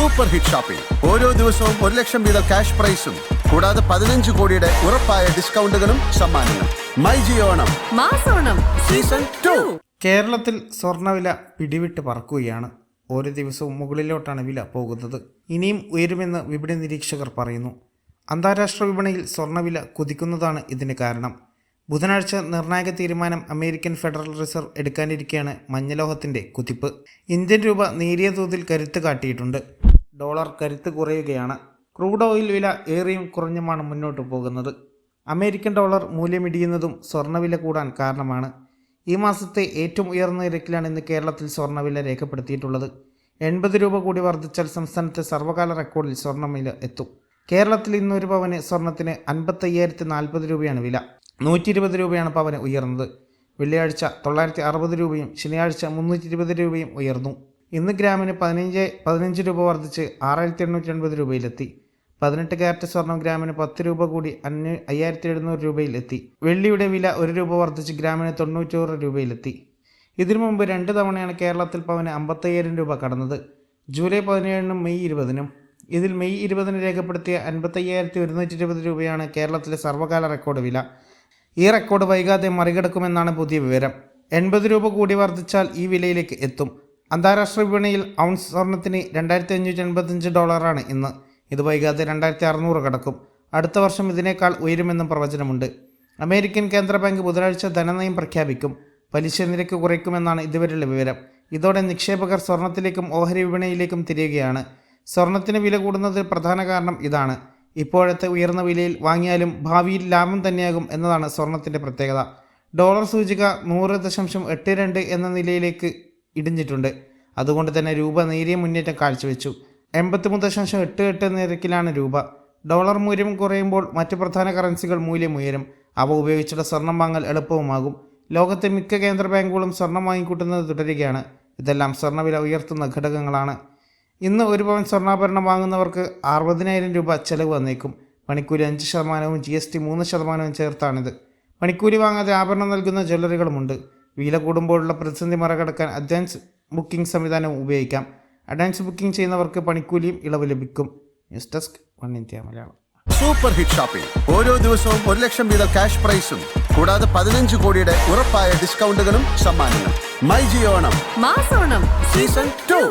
Super hit shopping ഓരോ ദിവസവും ഒരു ലക്ഷം വീതം ക്യാഷ് പ്രൈസും. കൂടാതെ പതിനഞ്ച് കോടിയുടെ ഉറപ്പായ ഡിസ്കൗണ്ടുകളും സമ്മാനങ്ങളും. മൈ ജിയോണം മാസോണം. Season two. കേരളത്തിൽ സ്വർണവില പിടിവിട്ട് പറക്കുകയാണ്. ഓരോ ദിവസവും മുകളിലോട്ടാണ് വില പോകുന്നത്. ഇനിയും ഉയരുമെന്ന് വിപണി നിരീക്ഷകർ പറയുന്നു. അന്താരാഷ്ട്ര വിപണിയിൽ സ്വർണവില കുതിക്കുന്നതാണ് ഇതിന് കാരണം. ബുധനാഴ്ച നിർണായക തീരുമാനം അമേരിക്കൻ ഫെഡറൽ റിസർവ് എടുക്കാനിരിക്കെയാണ് മഞ്ഞലോഹത്തിന്റെ കുതിപ്പ്. ഇന്ത്യൻ രൂപ നേരിയ തോതിൽ കരുത്ത് കാട്ടിയിട്ടുണ്ട്. ഡോളർ കരുത്ത് കുറയുകയാണ്. ക്രൂഡ് ഓയിൽ വില ഏറിയും കുറഞ്ഞുമാണ് മുന്നോട്ട് പോകുന്നത്. അമേരിക്കൻ ഡോളർ മൂല്യമിടിയുന്നതും സ്വർണവില കൂടാൻ കാരണമാണ്. ഈ മാസത്തെ ഏറ്റവും ഉയർന്ന നിരക്കിലാണ് ഇന്ന് കേരളത്തിൽ സ്വർണവില രേഖപ്പെടുത്തിയിട്ടുള്ളത്. എൺപത് രൂപ കൂടി വർദ്ധിച്ചാൽ സംസ്ഥാനത്തെ സർവകാല റെക്കോർഡിൽ സ്വർണവില എത്തും. കേരളത്തിൽ ഇന്ന് ഒരു പവന് സ്വർണത്തിന് അൻപത്തയ്യായിരത്തി നാൽപ്പത് രൂപയാണ് വില. നൂറ്റി ഇരുപത് രൂപയാണ് പവന് ഉയർന്നത്. വെള്ളിയാഴ്ച തൊള്ളായിരത്തി അറുപത് രൂപയും ശനിയാഴ്ച മുന്നൂറ്റി ഇരുപത് രൂപയും ഉയർന്നു. ഇന്ന് ഗ്രാമിന് പതിനഞ്ച് പതിനഞ്ച് രൂപ വർദ്ധിച്ച് ആറായിരത്തി എണ്ണൂറ്റി എൺപത് രൂപയിലെത്തി. പതിനെട്ട് ക്യാരറ്റ് സ്വർണം ഗ്രാമിന് പത്ത് രൂപ കൂടി അഞ്ഞൂ അയ്യായിരത്തി എഴുന്നൂറ് രൂപയിലെത്തി. വെള്ളിയുടെ വില ഒരു രൂപ വർദ്ധിച്ച് ഗ്രാമിന് തൊണ്ണൂറ്റോറ് രൂപയിലെത്തി. ഇതിനു മുമ്പ് രണ്ട് തവണയാണ് കേരളത്തിൽ പവന് അമ്പത്തയ്യായിരം രൂപ കടന്നത്. ജൂലൈ പതിനേഴിനും മെയ് ഇരുപതിനും. ഇതിൽ മെയ് ഇരുപതിന് രേഖപ്പെടുത്തിയ അൻപത്തയ്യായിരത്തി ഒരുന്നൂറ്റി ഇരുപത് രൂപയാണ് കേരളത്തിലെ സർവകാല റെക്കോർഡ് വില. ഈ റെക്കോർഡ് വൈകാതെ മറികടക്കുമെന്നാണ് പുതിയ വിവരം. എൺപത് രൂപ കൂടി വർദ്ധിച്ചാൽ ഈ വിലയിലേക്ക് എത്തും. അന്താരാഷ്ട്ര വിപണിയിൽ ഔൺസ് സ്വർണത്തിന് രണ്ടായിരത്തി അഞ്ഞൂറ്റി എൺപത്തഞ്ച് ഡോളറാണ് ഇന്ന്. ഇത് വൈകാതെ രണ്ടായിരത്തി അറുന്നൂറ് കടക്കും. അടുത്ത വർഷം ഇതിനേക്കാൾ ഉയരുമെന്നും പ്രവചനമുണ്ട്. അമേരിക്കൻ കേന്ദ്ര ബാങ്ക് ബുധനാഴ്ച ധനനയം പ്രഖ്യാപിക്കും. പലിശ നിരക്ക് കുറയ്ക്കുമെന്നാണ് ഇതുവരെയുള്ള വിവരം. ഇതോടെ നിക്ഷേപകർ സ്വർണത്തിലേക്കും ഓഹരി വിപണിയിലേക്കും തിരിയുകയാണ്. സ്വർണത്തിന് വില കൂടുന്നതിൽ പ്രധാന കാരണം ഇതാണ്. ഇപ്പോഴത്തെ ഉയർന്ന വിലയിൽ വാങ്ങിയാലും ഭാവിയിൽ ലാഭം തന്നെയാകും എന്നതാണ് സ്വർണത്തിന്റെ പ്രത്യേകത. ഡോളർ സൂചിക നൂറ് ദശാംശം എട്ട് രണ്ട് എന്ന നിലയിലേക്ക് ഇടിഞ്ഞിട്ടുണ്ട്. അതുകൊണ്ട് തന്നെ രൂപ നേരിയ മുന്നേറ്റം കാഴ്ചവെച്ചു. എൺപത്തിമൂന്ന് ദശാംശം എട്ട് എട്ട് നിരക്കിലാണ് രൂപ. ഡോളർ മൂല്യം കുറയുമ്പോൾ മറ്റ് പ്രധാന കറൻസികൾ മൂല്യം ഉയരും. അവ ഉപയോഗിച്ചുള്ള സ്വർണം വാങ്ങൽ എളുപ്പവുമാകും. ലോകത്തെ മിക്ക കേന്ദ്ര ബാങ്കുകളും സ്വർണം വാങ്ങിക്കൂട്ടുന്നത് തുടരുകയാണ്. ഇതെല്ലാം സ്വർണവില ഉയർത്തുന്ന ഘടകങ്ങളാണ്. ഇന്ന് ഒരു പവൻ സ്വർണാഭരണം വാങ്ങുന്നവർക്ക് അറുപതിനായിരം രൂപ ചെലവ് വന്നേക്കും. പണിക്കൂലി അഞ്ച് ശതമാനവും ജി എസ് ടി മൂന്ന് ശതമാനവും ചേർത്താണിത്. പണിക്കൂലി വാങ്ങാതെ ആഭരണം നൽകുന്ന ജ്വല്ലറികളുമുണ്ട്. വില കൂടുമ്പോഴുള്ള പ്രതിസന്ധി മറികടക്കാൻ അഡ്വാൻസ് ബുക്കിംഗ് സംവിധാനം ഉപയോഗിക്കാം. അഡ്വാൻസ് ബുക്കിംഗ് ചെയ്യുന്നവർക്ക് പണിക്കൂലിയും ഇളവ് ലഭിക്കും. News desk One India Malayalam. Super hit shopping ഓരോ ദിവസവും ഒരു ലക്ഷം വീതം ക്യാഷ് പ്രൈസും കൂടാതെ പതിനഞ്ച് കോടിയുടെ ഉറപ്പായ ഡിസ്കൗണ്ടുകളും സമ്മാനങ്ങളും. മൈ ജിയോണം മാസോണം. Season two.